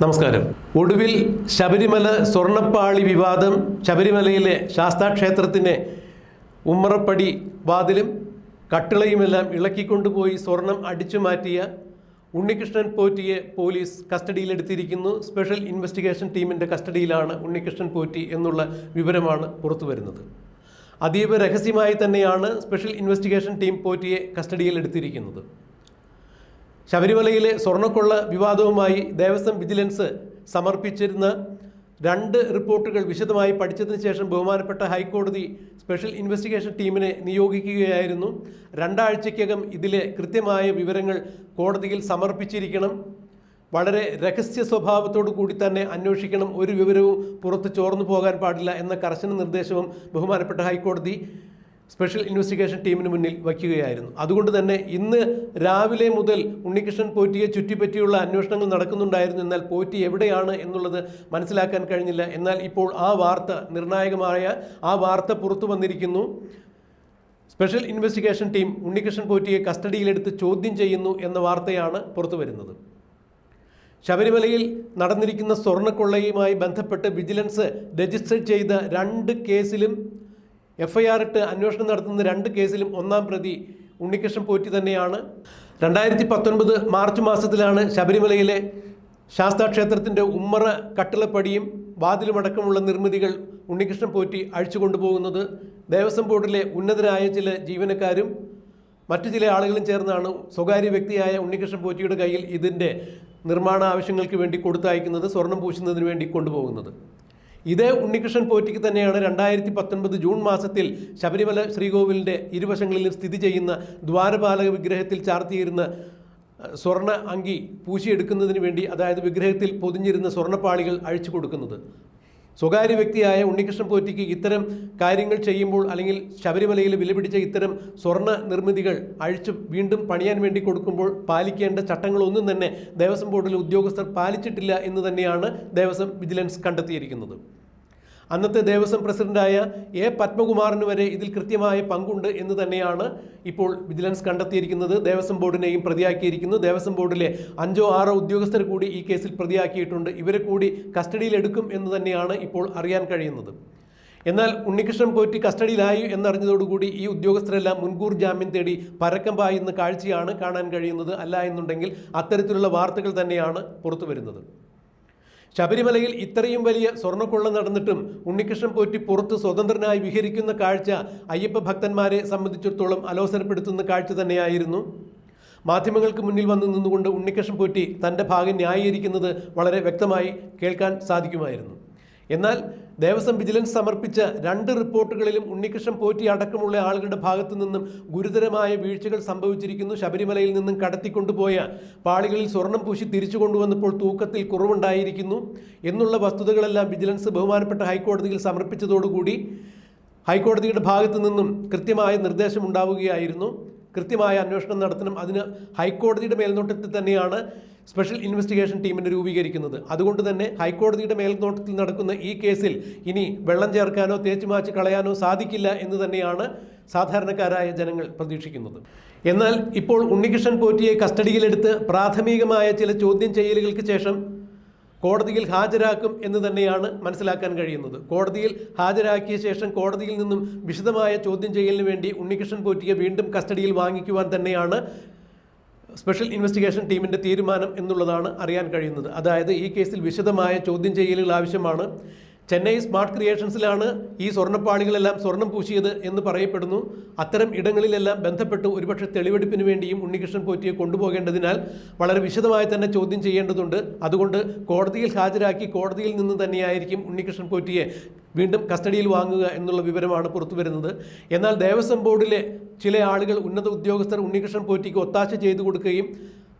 നമസ്കാരം. ഒടുവിൽ ശബരിമല സ്വർണപ്പാളി വിവാദം ശബരിമലയിലെ ശാസ്താ ക്ഷേത്രത്തിന്റെ ഉമ്മറപ്പടി വാതിലും കട്ടിളയുമെല്ലാം ഇളക്കിക്കൊണ്ടുപോയി സ്വർണം അടിച്ചു മാറ്റിയ ഉണ്ണികൃഷ്ണൻ പോറ്റിയെ പോലീസ് കസ്റ്റഡിയിലെടുത്തിരിക്കുന്നു. സ്പെഷ്യൽ ഇൻവെസ്റ്റിഗേഷൻ ടീമിന്റെ കസ്റ്റഡിയിലാണ് ഉണ്ണികൃഷ്ണൻ പോറ്റി എന്നുള്ള വിവരമാണ് പുറത്തു വരുന്നത് അതീവ രഹസ്യമായി തന്നെയാണ് സ്പെഷ്യൽ ഇൻവെസ്റ്റിഗേഷൻ ടീം പോറ്റിയെ കസ്റ്റഡിയിലെടുത്തിരിക്കുന്നത്. ശബരിമലയിലെ സ്വർണക്കൊള്ള വിവാദവുമായി ദേവസ്വം വിജിലൻസ് സമർപ്പിച്ചിരുന്ന രണ്ട് റിപ്പോർട്ടുകൾ വിശദമായി പഠിച്ചതിന് ശേഷം ബഹുമാനപ്പെട്ട ഹൈക്കോടതി സ്പെഷ്യൽ ഇൻവെസ്റ്റിഗേഷൻ ടീമിനെ നിയോഗിക്കുകയായിരുന്നു. രണ്ടാഴ്ചയ്ക്കകം ഇതിലെ കൃത്യമായ വിവരങ്ങൾ കോടതിയിൽ സമർപ്പിച്ചിരിക്കണം. വളരെ രഹസ്യ സ്വഭാവത്തോടു കൂടി തന്നെ അന്വേഷിക്കണം. ഒരു വിവരവും പുറത്ത് ചോർന്നു പോകാൻ പാടില്ല എന്ന കർശന നിർദ്ദേശവും ബഹുമാനപ്പെട്ട ഹൈക്കോടതി സ്പെഷ്യൽ ഇൻവെസ്റ്റിഗേഷൻ ടീമിന് മുന്നിൽ വയ്ക്കുകയായിരുന്നു. അതുകൊണ്ട് തന്നെ ഇന്ന് രാവിലെ മുതൽ ഉണ്ണികൃഷ്ണൻ പോറ്റിയെ ചുറ്റിപ്പറ്റിയുള്ള അന്വേഷണങ്ങൾ നടക്കുന്നുണ്ടായിരുന്നു. എന്നാൽ പോറ്റി എവിടെയാണ് എന്നുള്ളത് മനസ്സിലാക്കാൻ കഴിഞ്ഞില്ല. എന്നാൽ ഇപ്പോൾ ആ വാർത്ത നിർണായകമായ ആ വാർത്ത പുറത്തു വന്നിരിക്കുന്നു. സ്പെഷ്യൽ ഇൻവെസ്റ്റിഗേഷൻ ടീം ഉണ്ണികൃഷ്ണൻ പോറ്റിയെ കസ്റ്റഡിയിലെടുത്ത് ചോദ്യം ചെയ്യുന്നു എന്ന വാർത്തയാണ് പുറത്തു വരുന്നത്. ശബരിമലയിൽ നടന്നിരിക്കുന്ന സ്വർണക്കൊള്ളയുമായി ബന്ധപ്പെട്ട് വിജിലൻസ് രജിസ്റ്റർ ചെയ്ത രണ്ട് കേസിലും എഫ് ഐ ആർ ഇട്ട് അന്വേഷണം നടത്തുന്ന രണ്ട് കേസിലും ഒന്നാം പ്രതി ഉണ്ണികൃഷ്ണൻ പോറ്റി തന്നെയാണ്. രണ്ടായിരത്തി പത്തൊൻപത് മാർച്ച് മാസത്തിലാണ് ശബരിമലയിലെ ശാസ്താ ശാസ്താക്ഷേത്രത്തിന്റെ ഉമ്മറ കട്ടിളപ്പടിയും വാതിലുമടക്കമുള്ള നിർമ്മിതികൾ ഉണ്ണികൃഷ്ണൻ പോറ്റി അഴിച്ചു കൊണ്ടുപോകുന്നത്. ദേവസ്വം ബോർഡിലെ ഉന്നതരായ ചില ജീവനക്കാരും മറ്റു ചില ആളുകളും ചേർന്നാണ് സ്വകാര്യ വ്യക്തിയായ ഉണ്ണികൃഷ്ണൻ പോറ്റിയുടെ കയ്യിൽ ഇതിന്റെ നിർമ്മാണ ആവശ്യങ്ങൾക്ക് വേണ്ടി കൊടുത്തയക്കുന്നത് സ്വർണം പൂശുന്നതിന് വേണ്ടി കൊണ്ടുപോകുന്നത്. ഇതേ ഉണ്ണികൃഷ്ണൻ പോറ്റിക്ക് തന്നെയാണ് രണ്ടായിരത്തി പത്തൊൻപത് ജൂൺ മാസത്തിൽ ശബരിമല ശ്രീകോവിലിന്റെ ഇരുവശങ്ങളിലും സ്ഥിതി ചെയ്യുന്ന ദ്വാരപാലക വിഗ്രഹത്തിൽ ചാർത്തിയിരുന്ന സ്വർണ അങ്കി പൂശിയെടുക്കുന്നതിന് വേണ്ടി അതായത് വിഗ്രഹത്തിൽ പൊതിഞ്ഞിരുന്ന സ്വർണപ്പാളികൾ അഴിച്ചു കൊടുക്കുന്നത്. സ്വകാര്യ വ്യക്തിയായ ഉണ്ണികൃഷ്ണൻ പോറ്റിക്ക് ഇത്തരം കാര്യങ്ങൾ ചെയ്യുമ്പോൾ അല്ലെങ്കിൽ ശബരിമലയിൽ വിലപിടിച്ച ഇത്തരം സ്വർണ നിർമ്മിതികൾ അഴിച്ചു വീണ്ടും പണിയാൻ വേണ്ടി കൊടുക്കുമ്പോൾ പാലിക്കേണ്ട ചട്ടങ്ങളൊന്നും തന്നെ ദേവസ്വം ബോർഡിലെ ഉദ്യോഗസ്ഥർ പാലിച്ചിട്ടില്ല എന്ന് തന്നെയാണ് ദേവസ്വം വിജിലൻസ് കണ്ടെത്തിയിരിക്കുന്നത്. അന്നത്തെ ദേവസ്വം പ്രസിഡന്റായ എ പത്മകുമാറിന് വരെ ഇതിൽ കൃത്യമായ പങ്കുണ്ട് എന്ന് തന്നെയാണ് ഇപ്പോൾ വിജിലൻസ് കണ്ടെത്തിയിരിക്കുന്നത്. ദേവസ്വം ബോർഡിനെയും പ്രതിയാക്കിയിരിക്കുന്നു. ദേവസ്വം ബോർഡിലെ അഞ്ചോ ആറോ ഉദ്യോഗസ്ഥർ കൂടി ഈ കേസിൽ പ്രതിയാക്കിയിട്ടുണ്ട്. ഇവരെ കൂടി കസ്റ്റഡിയിലെടുക്കും എന്ന് തന്നെയാണ് ഇപ്പോൾ അറിയാൻ കഴിയുന്നത്. എന്നാൽ ഉണ്ണികൃഷ്ണൻ പോറ്റി കസ്റ്റഡിയിലായി എന്നറിഞ്ഞതോടുകൂടി ഈ ഉദ്യോഗസ്ഥരെല്ലാം മുൻകൂർ ജാമ്യം തേടി പരക്കം പായുന്ന കാഴ്ചയാണ് കാണാൻ കഴിയുന്നത്. അല്ല എന്നുണ്ടെങ്കിൽ അത്തരത്തിലുള്ള വാർത്തകൾ തന്നെയാണ് പുറത്തു വരുന്നത് ശബരിമലയിൽ ഇത്രയും വലിയ സ്വർണക്കൊള്ള നടന്നിട്ടും ഉണ്ണികൃഷ്ണൻ പോറ്റി പുറത്ത് സ്വതന്ത്രനായി വിഹരിക്കുന്ന കാഴ്ച അയ്യപ്പ ഭക്തന്മാരെ സംബന്ധിച്ചിടത്തോളം അലോസരപ്പെടുത്തുന്ന കാഴ്ച തന്നെയായിരുന്നു. മാധ്യമങ്ങൾക്ക് മുന്നിൽ വന്നു നിന്നുകൊണ്ട് ഉണ്ണികൃഷ്ണൻ പോറ്റി തന്റെ ഭാഗം ന്യായീകരിക്കുന്നത് വളരെ വ്യക്തമായി കേൾക്കാൻ സാധിക്കുമായിരുന്നു. എന്നാൽ ദേവസ്വം വിജിലൻസ് സമർപ്പിച്ച രണ്ട് റിപ്പോർട്ടുകളിലും ഉണ്ണികൃഷ്ണൻ പോറ്റി അടക്കമുള്ള ആളുകളുടെ ഭാഗത്തു നിന്നും ഗുരുതരമായ വീഴ്ചകൾ സംഭവിച്ചിരിക്കുന്നു. ശബരിമലയിൽ നിന്നും കടത്തിക്കൊണ്ടുപോയ പാളികളിൽ സ്വർണം പൂശി തിരിച്ചു കൊണ്ടുവന്നപ്പോൾ തൂക്കത്തിൽ കുറവുണ്ടായിരിക്കുന്നു എന്നുള്ള വസ്തുതകളെല്ലാം വിജിലൻസ് ബഹുമാനപ്പെട്ട ഹൈക്കോടതിയിൽ സമർപ്പിച്ചതോടുകൂടി ഹൈക്കോടതിയുടെ ഭാഗത്തു നിന്നും കൃത്യമായ നിർദ്ദേശം ഉണ്ടാവുകയായിരുന്നു കൃത്യമായ അന്വേഷണം നടത്തണം. അതിന് ഹൈക്കോടതിയുടെ മേൽനോട്ടത്തിൽ തന്നെയാണ് സ്പെഷ്യൽ ഇൻവെസ്റ്റിഗേഷൻ ടീമിനെ രൂപീകരിക്കുന്നത്. അതുകൊണ്ട് തന്നെ ഹൈക്കോടതിയുടെ മേൽനോട്ടത്തിൽ നടക്കുന്ന ഈ കേസിൽ ഇനി വെള്ളം ചേർക്കാനോ തേച്ചുമാച്ച് കളയാനോ സാധിക്കില്ല എന്ന് തന്നെയാണ് സാധാരണക്കാരായ ജനങ്ങൾ പ്രതീക്ഷിക്കുന്നത്. എന്നാൽ ഇപ്പോൾ ഉണ്ണികൃഷ്ണൻ പോറ്റിയെ കസ്റ്റഡിയിലെടുത്ത് പ്രാഥമികമായ ചില ചോദ്യം ചെയ്യലുകൾക്ക് ശേഷം കോടതിയിൽ ഹാജരാക്കും എന്ന് തന്നെയാണ് മനസ്സിലാക്കാൻ കഴിയുന്നത്. കോടതിയിൽ ഹാജരാക്കിയ ശേഷം കോടതിയിൽ നിന്നും വിശദമായ ചോദ്യം ചെയ്യലിന് വേണ്ടി ഉണ്ണികൃഷ്ണൻ പോറ്റിയെ വീണ്ടും കസ്റ്റഡിയിൽ വാങ്ങിക്കുവാൻ തന്നെയാണ് സ്പെഷ്യൽ ഇൻവെസ്റ്റിഗേഷൻ ടീമിന്റെ തീരുമാനം എന്നുള്ളതാണ് അറിയാൻ കഴിയുന്നത്. അതായത് ഈ കേസിൽ വിശദമായ ചോദ്യം ചെയ്യലുകൾ ആവശ്യമാണ്. ചെന്നൈ സ്മാർട്ട് ക്രിയേഷൻസിലാണ് ഈ സ്വർണപ്പാളികളെല്ലാം സ്വർണം പൂശിയത് എന്ന് പറയപ്പെടുന്നു. അത്തരം ഇടങ്ങളിലെല്ലാം ബന്ധപ്പെട്ട് ഒരുപക്ഷെ തെളിവെടുപ്പിന് വേണ്ടിയും ഉണ്ണികൃഷ്ണൻ പോറ്റിയെ കൊണ്ടുപോകേണ്ടതിനാൽ വളരെ വിശദമായി തന്നെ ചോദ്യം ചെയ്യേണ്ടതുണ്ട്. അതുകൊണ്ട് കോടതിയിൽ ഹാജരാക്കി കോടതിയിൽ നിന്ന് തന്നെയായിരിക്കും ഉണ്ണികൃഷ്ണൻ പോറ്റിയെ വീണ്ടും കസ്റ്റഡിയിൽ വാങ്ങുക എന്നുള്ള വിവരമാണ് പുറത്തു വരുന്നത്. എന്നാൽ ദേവസ്വം ബോർഡിലെ ചില ആളുകൾ ഉന്നത ഉദ്യോഗസ്ഥർ ഉണ്ണികൃഷ്ണൻ പോറ്റിക്ക് ഒത്താശ ചെയ്തു കൊടുക്കുകയും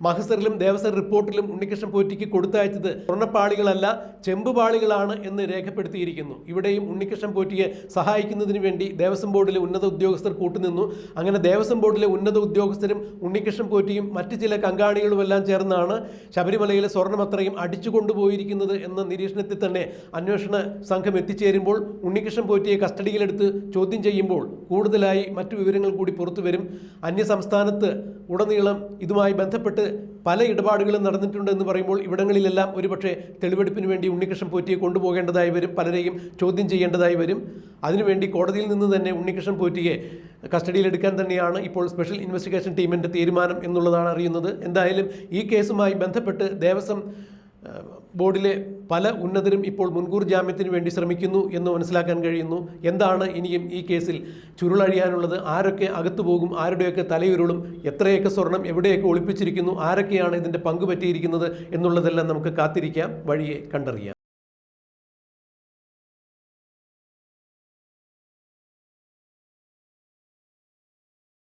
മഹസറിലും ദേവസ്വം റിപ്പോർട്ടിലും ഉണ്ണികൃഷ്ണൻ പോറ്റിക്ക് കൊടുത്തയച്ചത് സ്വർണപ്പാളികളല്ല ചെമ്പുപാളികളാണ് എന്ന് രേഖപ്പെടുത്തിയിരിക്കുന്നു. ഇവിടെയും ഉണ്ണികൃഷ്ണൻ പോറ്റിയെ സഹായിക്കുന്നതിന് വേണ്ടി ദേവസ്വം ബോർഡിലെ ഉന്നത ഉദ്യോഗസ്ഥർ കൂട്ടുനിന്നു. അങ്ങനെ ദേവസ്വം ബോർഡിലെ ഉന്നത ഉദ്യോഗസ്ഥരും ഉണ്ണികൃഷ്ണൻ പോറ്റിയും മറ്റ് ചില കങ്കാണികളുമെല്ലാം ചേർന്നാണ് ശബരിമലയിലെ സ്വർണം അത്രയും അടിച്ചു കൊണ്ടുപോയിരിക്കുന്നത് എന്ന നിരീക്ഷണത്തിൽ തന്നെ അന്വേഷണ സംഘം എത്തിച്ചേരുമ്പോൾ ഉണ്ണികൃഷ്ണൻ പോറ്റിയെ കസ്റ്റഡിയിലെടുത്ത് ചോദ്യം ചെയ്യുമ്പോൾ കൂടുതലായി മറ്റു വിവരങ്ങൾ കൂടി പുറത്തുവരും. അന്യസംസ്ഥാനത്ത് ഉടനീളം ഇതുമായി ബന്ധപ്പെട്ട് പല ഇടപാടുകളും നടന്നിട്ടുണ്ട് എന്ന് പറയുമ്പോൾ ഇവിടങ്ങളിലെല്ലാം ഒരുപക്ഷെ തെളിവെടുപ്പിന് വേണ്ടി ഉണ്ണികൃഷ്ണൻ പോറ്റിയെ കൊണ്ടുപോകേണ്ടതായി വരും പലരെയും ചോദ്യം ചെയ്യേണ്ടതായി വരും. അതിനുവേണ്ടി കോടതിയിൽ നിന്ന് തന്നെ ഉണ്ണികൃഷ്ണൻ പോറ്റിയെ കസ്റ്റഡിയിലെടുക്കാൻ തന്നെയാണ് ഇപ്പോൾ സ്പെഷ്യൽ ഇൻവെസ്റ്റിഗേഷൻ ടീമിന്റെ തീരുമാനം എന്നുള്ളതാണ് അറിയുന്നത്. എന്തായാലും ഈ കേസുമായി ബന്ധപ്പെട്ട് ദേവസ്വം ബോർഡിലെ പല ഉന്നതരും ഇപ്പോൾ മുൻകൂർ ജാമ്യത്തിന് വേണ്ടി ശ്രമിക്കുന്നു എന്ന് മനസ്സിലാക്കാൻ കഴിയുന്നു. എന്താണ് ഇനിയും ഈ കേസിൽ ചുരുളഴിയാനുള്ളത്? ആരൊക്കെ അകത്തു പോകും? ആരുടെയൊക്കെ തലയുരുളും? എത്രയൊക്കെ സ്വർണം എവിടെയൊക്കെ ഒളിപ്പിച്ചിരിക്കുന്നു? ആരൊക്കെയാണ് ഇതിന്റെ പങ്ക് പറ്റിയിരിക്കുന്നത്? എന്നുള്ളതെല്ലാം നമുക്ക് കാത്തിരിക്കാം. വഴിയെ കണ്ടറിയാം.